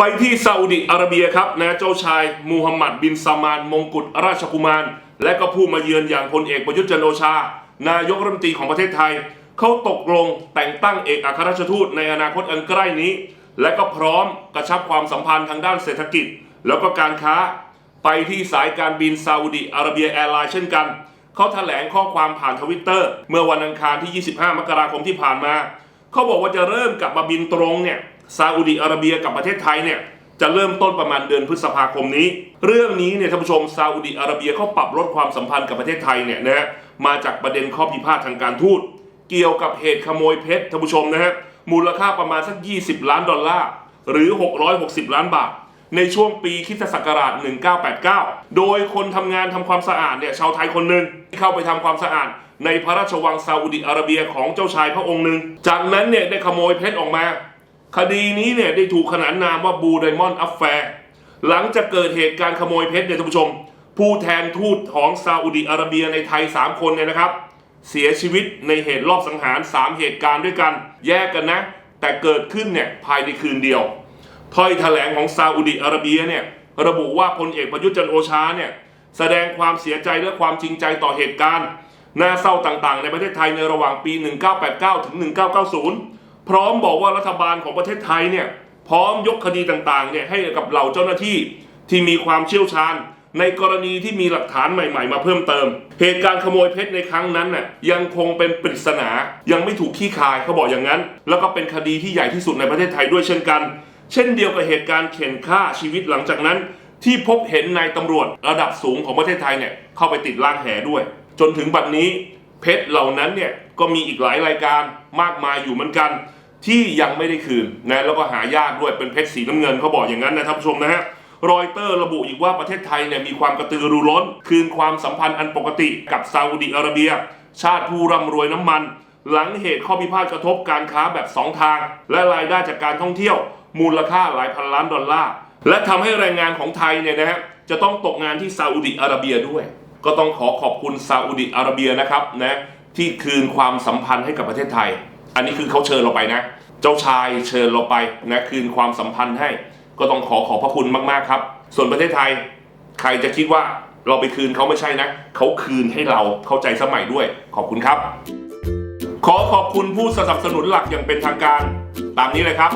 ไปที่ซาอุดิอาระเบียครับนะเจ้าชายมูฮัมหมัดบินซามานมงกุฎราชกุมาร และก็ผู้มาเยือนอย่างพลเอกประยุทธ์จันโอชา นายกรัฐมนตรีของประเทศไทย เขาตกลงแต่งตั้งเอกอัครราชทูตในอนาคตอันใกล้นี้ และก็พร้อมกระชับความสัมพันธ์ทางด้านเศรษฐกิจ แล้วก็การค้า ไปที่สายการบินซาอุดิอาระเบียแอร์ไลน์เช่นกันเขาแถลงข้อความผ่านทวิตเตอร์เมื่อวันอังคารที่ 25 มกราคมที่ผ่านมาเขาบอกว่าจะเริ่มกลับมาบินตรงเนี่ย ซาอุดิอาระเบียกับประเทศไทยเนี่ยจะเริ่มต้นประมาณเดือนพฤษภาคมนี้ เรื่องนี้เนี่ยท่านผู้ชมซาอุดิอาระเบียเขาปรับลดความสัมพันธ์กับประเทศไทยเนี่ยนะฮะมาจากประเด็นข้อพิพาททางการทูตเกี่ยวกับเหตุขโมยเพชรท่านผู้ชมนะฮะมูลค่าประมาณสัก 20 ล้านดอลลาร์หรือ 660 ล้านบาท ในช่วงปีคิสตศักราช 1989 โดยคนทำงานทำความสะอาดเนี่ยชาวไทยคนหนึ่งที่เข้าไปทำความสะอาด ในพระราชวังซาอุดิอาระเบียของเจ้าชายพระองค์หนึ่งจากนั้นเนี่ยได้ขโมยเพชรออกมา คดีนี้เนี่ยได้ถูกขนานนามว่าบูไดมอนด์อัฟแฟร์หลังจากเกิดเหตุการณ์ขโมยเพชรเนี่ยท่านผู้ชม ผู้แทนทูตของซาอุดิอาระเบียในไทย 3 คนเนี่ยนะครับ เสียชีวิตในเหตุรอบสังหาร 3 เหตุการณ์ด้วยกัน แยกกันนะ แต่เกิดขึ้นเนี่ยภายในคืนเดียวถ้อยแถลงของซาอุดิอาระเบียเนี่ยระบุว่าพลเอกประยุทธ์จันโอชาเนี่ยแสดงความเสียใจและความจริงใจต่อเหตุการณ์น่าเศร้าต่างๆ ในประเทศไทยในระหว่างปี 1989 ถึง 1990 พร้อมบอกว่ารัฐบาลของประเทศไทยเนี่ยพร้อมยกคดีต่างๆเนี่ยให้กับเหล่าเจ้าหน้าที่ที่มีความเชี่ยวชาญ ในกรณีที่มีหลักฐานใหม่ๆ มาเพิ่มเติม เหตุการณ์ขโมยเพชรในครั้งนั้นน่ะยังคงเป็นปริศนา ยังไม่ถูกขี้คายเขาบอกอย่างนั้น แล้วก็เป็นคดีที่ใหญ่ที่สุดในประเทศไทยด้วยเช่นกัน เช่นเดียวกับเหตุการณ์เข็นฆ่าชีวิตหลังจากนั้น ที่พบเห็นนายตำรวจระดับสูงของประเทศไทยเนี่ยเข้าไปติดล่างแหด้วย จนถึงบัดนี้เพชรเหล่านั้นเนี่ยก็มีอีกหลายรายการมากมายอยู่เหมือนกัน ที่ยังไม่ได้คืนนะแล้วก็หายากด้วยเป็นเพชรสีน้ำเงินเขาบอกอย่างนั้นนะท่านผู้ชมนะฮะรอยเตอร์ระบุอีกว่าประเทศไทยเนี่ยมีความกระตือรือร้น คืนความสัมพันธ์อันปกติกับซาอุดิอาระเบีย ชาติผู้ร่ำรวยน้ำมัน หลังเหตุข้อพิพาทกระทบการค้าแบบสองทาง และรายได้จากการท่องเที่ยว มูลค่าหลายพันล้านดอลลาร์และทำให้แรงงานของไทยเนี่ยนะฮะจะต้องตกงานที่ซาอุดิอาระเบียด้วย ก็ต้องขอขอบคุณซาอุดิอาระเบียนะครับนะที่คืนความสัมพันธ์ให้กับประเทศไทย อันนี้คือเขาเชิญเราไปนะ เจ้าชายเชิญเราไปนะคืนความสัมพันธ์ให้ ก็ต้องขอขอบพระคุณมากๆครับ ส่วนประเทศไทย ใครจะคิดว่าเราไปคืนเขาไม่ใช่นะเขาคืนให้เราเข้าใจสมัยด้วย ขอบคุณครับ ขอขอบคุณผู้สนับสนุนหลักอย่างเป็นทางการ ตามนี้เลยครับ